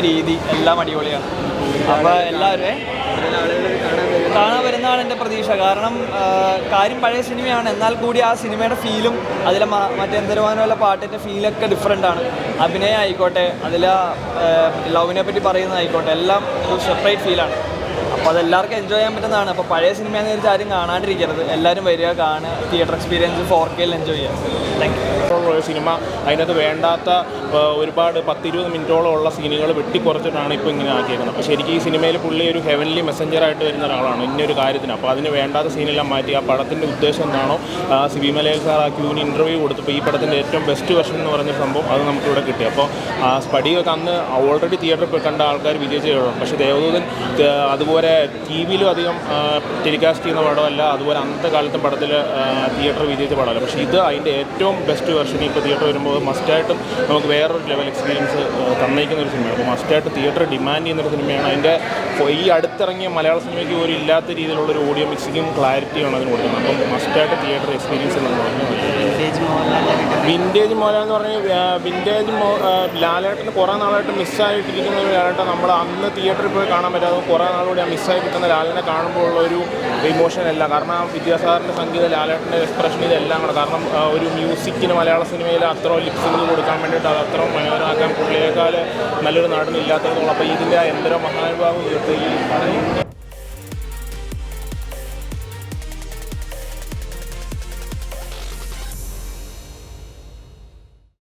രീതി എല്ലാം അടിപൊളിയാണ്. അപ്പോൾ എല്ലാവരും കാണാൻ വരുന്നതാണ് എന്റെ പ്രതീക്ഷ. കാരണം കാര്യം പഴയ സിനിമയാണ്. എന്നാൽ കൂടി ആ സിനിമയുടെ ഫീലും അതിലെ മറ്റേ എന്തരവാനുള്ള പാട്ടിന്റെ ഫീലൊക്കെ ഡിഫറെന്റ് ആണ്. അഭിനയം ആയിക്കോട്ടെ അതിലെ ലവിനെ പറ്റി പറയുന്നതായിക്കോട്ടെ എല്ലാം ഒരു സെപ്പറേറ്റ് ഫീലാണ് അപ്പോൾ അതെല്ലാവർക്കും എൻജോയ് ചെയ്യാൻ പറ്റുന്നതാണ്. അപ്പോൾ പഴയ സിനിമയെന്ന് വിചാരിച്ച് ആരും കാണാണ്ടിരിക്കരുത്. എല്ലാവരും വരിക കാണുക. തിയേറ്റർ എക്സ്പീരിയൻസ് ഫോർ കെയിൽ എൻജോയ് ചെയ്യുക. താങ്ക് യു സിനിമ അതിനകത്ത് വേണ്ടാത്ത ഒരുപാട് പത്തിരുപത് മിനിറ്റോളം ഉള്ള സീനുകൾ വെട്ടിക്കുറച്ചിട്ടാണ് ഇപ്പോൾ ഇങ്ങനെ ആക്കിയിരിക്കുന്നത് അപ്പോൾ ശരിക്കും ഈ സിനിമയിൽ പുള്ളി ഒരു ഹെവൻലി മെസ്സഞ്ചറായിട്ട് വരുന്ന ഒരാളാണ് ഇന്നൊരു കാര്യത്തിന്. അപ്പോൾ അതിന് വേണ്ടാത്ത സീനെല്ലാം മാറ്റി. ആ പടത്തിന്റെ ഉദ്ദേശം എന്താണോ സിബി മലയിൽ സാർ ആ ക്യൂവിന് ഇന്റർവ്യൂ കൊടുത്തപ്പോൾ ഈ പടത്തിന്റെ ഏറ്റവും ബെസ്റ്റ് വെർഷൻ എന്ന് പറഞ്ഞ സംഭവം അത് നമുക്കിവിടെ കിട്ടി. അപ്പോൾ ആ സ്പടിയൊക്കെ അന്ന് ഓൾറെഡി തിയേറ്ററിൽ പോയി കണ്ട ആൾക്കാർ വിജയിച്ചിട്ടുണ്ട് പക്ഷേ ദേവദൂതൻ അതുപോലെ ടി വിയിലും അധികം ടെലികാസ്റ്റ് ചെയ്യുന്ന പടമല്ല അതുപോലെ അന്നത്തെ കാലത്തും പടത്തിൽ തിയേറ്റർ വിജയിച്ച പടമല്ല. പക്ഷേ ഇത് അതിന്റെ ഏറ്റവും ബെസ്റ്റ് വെർഷൻ ഇപ്പോൾ തിയേറ്റർ വരുമ്പോൾ മസ്റ്റായിട്ടും നമുക്ക് വേറൊരു ലെവൽ എക്സ്പീരിയൻസ് തന്നയിക്കുന്ന ഒരു സിനിമയാണ് അപ്പോൾ മസ്റ്റായിട്ട് തിയേറ്റർ ഡിമാൻഡ് ചെയ്യുന്നൊരു സിനിമയാണ് അതിന്റെ ഈ അടുത്തിറങ്ങിയ മലയാള സിനിമയ്ക്ക് ഒരു ഇല്ലാത്ത രീതിയിലുള്ള ഒരു ഓഡിയോ മിക്സിങ്ങും ക്ലാരിറ്റിയാണ് അതിന് കൊടുക്കുന്നത്. അപ്പം മസ്റ്റായിട്ട് തിയേറ്റർ എക്സ്പീരിയൻസ് എന്ന് വിന്റേജ് മോല എന്ന് പറഞ്ഞാൽ വിന്റേജ് മോ ലാലേട്ടന് കുറേ നാളായിട്ട് മിസ്സായിട്ടിരിക്കുന്ന ഒരു ലാലേട്ടൻ നമ്മൾ അന്ന് തിയേറ്ററിൽ പോയി കാണാൻ പറ്റാതെ കുറേ നാളുകൂടി ആ മിസ്സായി കിട്ടുന്ന ലാലിനെ കാണുമ്പോൾ ഉള്ള ഒരു ഇമോഷൻ അല്ല. കാരണം ആ വിദ്യാസാഗറിന്റെ സംഗീത ലാലേട്ടന്റെ എക്സ്പ്രഷൻ ഇതെല്ലാം കൂടെ. കാരണം ഒരു മ്യൂസിക്കിന് മലയാള സിനിമയിൽ അത്ര ലിപ്സിങ് കൊടുക്കാൻ വേണ്ടിയിട്ട് അത് അത്ര മനോഹരമാക്കാൻ പുള്ളിയേക്കാൾ നല്ലൊരു നാടിനില്ലാത്തതുകൊണ്ട്. അപ്പോൾ ഇതിന്റെ ആ എന്തര മഹാനുഭാവം ഈ